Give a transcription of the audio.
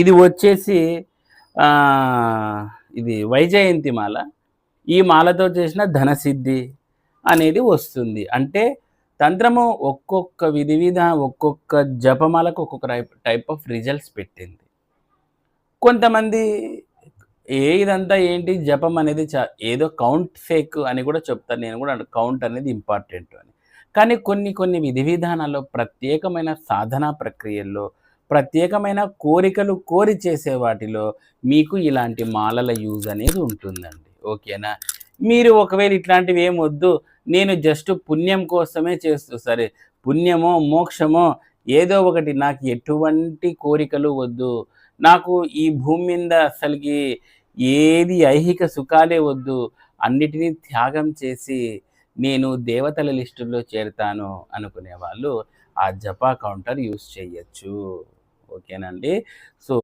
ఇది వచ్చేసి ఇది వైజయంతి మాల. ఈ మాలతో చేసిన ధనసిద్ధి అనేది వస్తుంది. అంటే తంత్రము ఒక్కొక్క విధి విధ ఒక్కొక్క జపమాలకు ఒక్కొక్క టైప్ టైప్ ఆఫ్ రిజల్ట్స్ పెట్టింది. కొంతమంది ఏ ఇదంతా ఏంటి జపం అనేది చా ఏదో కౌంట్ ఫేక్ అని కూడా చెప్తాను నేను కూడా కౌంట్ అనేది ఇంపార్టెంట్ అని. కానీ కొన్ని కొన్ని విధి విధానాల్లో ప్రత్యేకమైన సాధనా ప్రక్రియల్లో ప్రత్యేకమైన కోరికలు కోరి చేసే వాటిలో మీకు ఇలాంటి మాలల యూజ్ అనేది ఉంటుందండి. ఓకేనా? మీరు ఒకవేళ ఇట్లాంటివి ఏం వద్దు నేను జస్ట్ పుణ్యం కోసమే చేస్తూ సరే పుణ్యమో మోక్షమో ఏదో ఒకటి నాకు ఎటువంటి కోరికలు వద్దు. నాకు ఈ భూమి మీద అసలుకి ఏది ఐహిక సుఖాలే వద్దు. అన్నిటినీ త్యాగం చేసి నేను దేవతల లిస్టులో చేరుతాను అనుకునే వాళ్ళు ఆ జపా కౌంటర్ యూస్ చేయొచ్చు. ఓకేనండి. సో